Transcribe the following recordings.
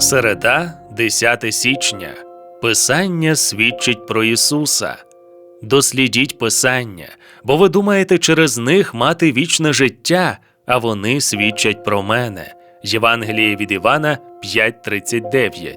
Середа, 10 січня. Писання свідчить про Ісуса. Дослідіть Писання, бо ви думаєте через них мати вічне життя, а вони свідчать про мене. Євангеліє від Івана 5.39.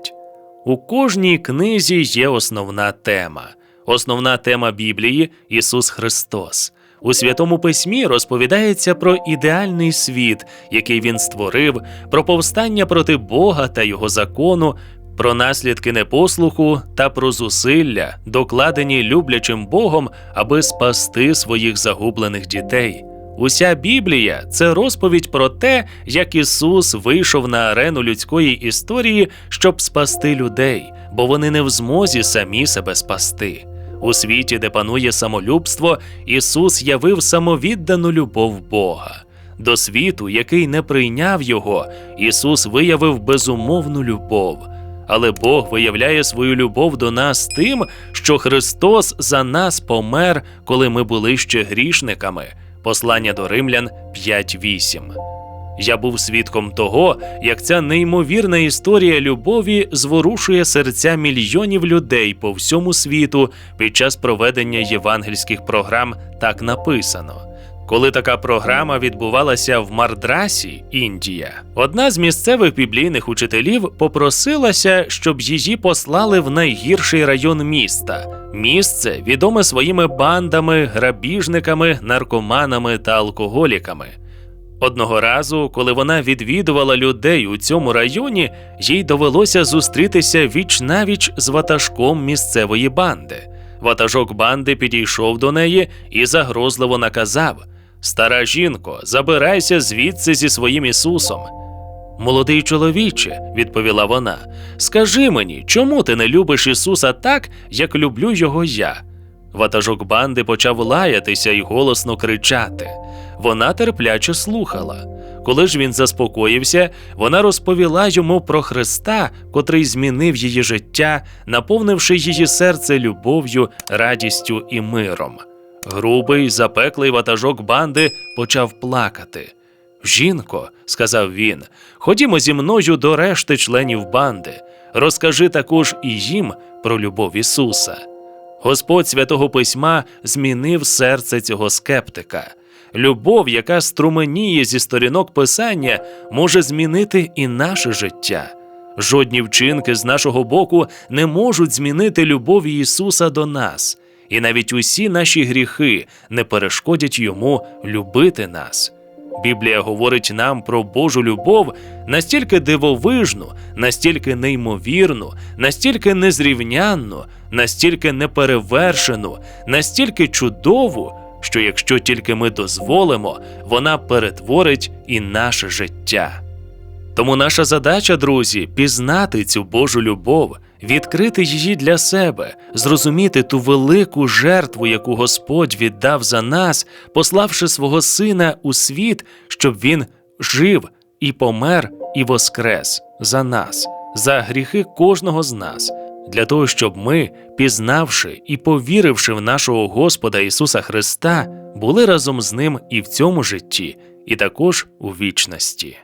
У кожній книзі є основна тема. Основна тема Біблії Ісус Христос. У Святому Письмі розповідається про ідеальний світ, який він створив, про повстання проти Бога та Його закону, про наслідки непослуху та про зусилля, докладені люблячим Богом, аби спасти своїх загублених дітей. Уся Біблія це розповідь про те, як Ісус вийшов на арену людської історії, щоб спасти людей, бо вони не в змозі самі себе спасти. У світі, де панує самолюбство, Ісус явив самовіддану любов Бога. До світу, який не прийняв Його, Ісус виявив безумовну любов. Але Бог виявляє свою любов до нас тим, що Христос за нас помер, коли ми були ще грішниками. Послання до Римлян 5.8. Я був свідком того, як ця неймовірна історія любові зворушує серця мільйонів людей по всьому світу під час проведення євангельських програм так написано. Коли така програма відбувалася в Мардрасі, Індія, одна з місцевих біблійних учителів попросилася, щоб її послали в найгірший район міста. Місце відоме своїми бандами, грабіжниками, наркоманами та алкоголіками. Одного разу, коли вона відвідувала людей у цьому районі, їй довелося зустрітися віч навіч з ватажком місцевої банди. Ватажок банди підійшов до неї і загрозливо наказав: Стара жінко, забирайся звідси зі своїм Ісусом. Молодий чоловіче, відповіла вона, скажи мені, чому ти не любиш Ісуса так, як люблю його я? Ватажок банди почав лаятися і голосно кричати. Вона терпляче слухала. Коли ж він заспокоївся, вона розповіла йому про Христа, котрий змінив її життя, наповнивши її серце любов'ю, радістю і миром. Грубий, запеклий ватажок банди почав плакати. Жінко, сказав він, ходімо зі мною до решти членів банди. Розкажи також і їм про любов Ісуса. Господь святого Письма змінив серце цього скептика. Любов, яка струменіє зі сторінок Писання, може змінити і наше життя. Жодні вчинки з нашого боку не можуть змінити любові Ісуса до нас, і навіть усі наші гріхи не перешкодять йому любити нас. Біблія говорить нам про Божу любов настільки дивовижну, настільки неймовірну, настільки незрівнянну, настільки неперевершену, настільки чудову, що якщо тільки ми дозволимо, вона перетворить і наше життя. Тому наша задача, друзі, пізнати цю Божу любов, відкрити її для себе, зрозуміти ту велику жертву, яку Господь віддав за нас, пославши свого Сина у світ, щоб Він жив і помер, і воскрес за нас, за гріхи кожного з нас, для того, щоб ми, пізнавши і повіривши в нашого Господа Ісуса Христа, були разом з Ним і в цьому житті, і також у вічності.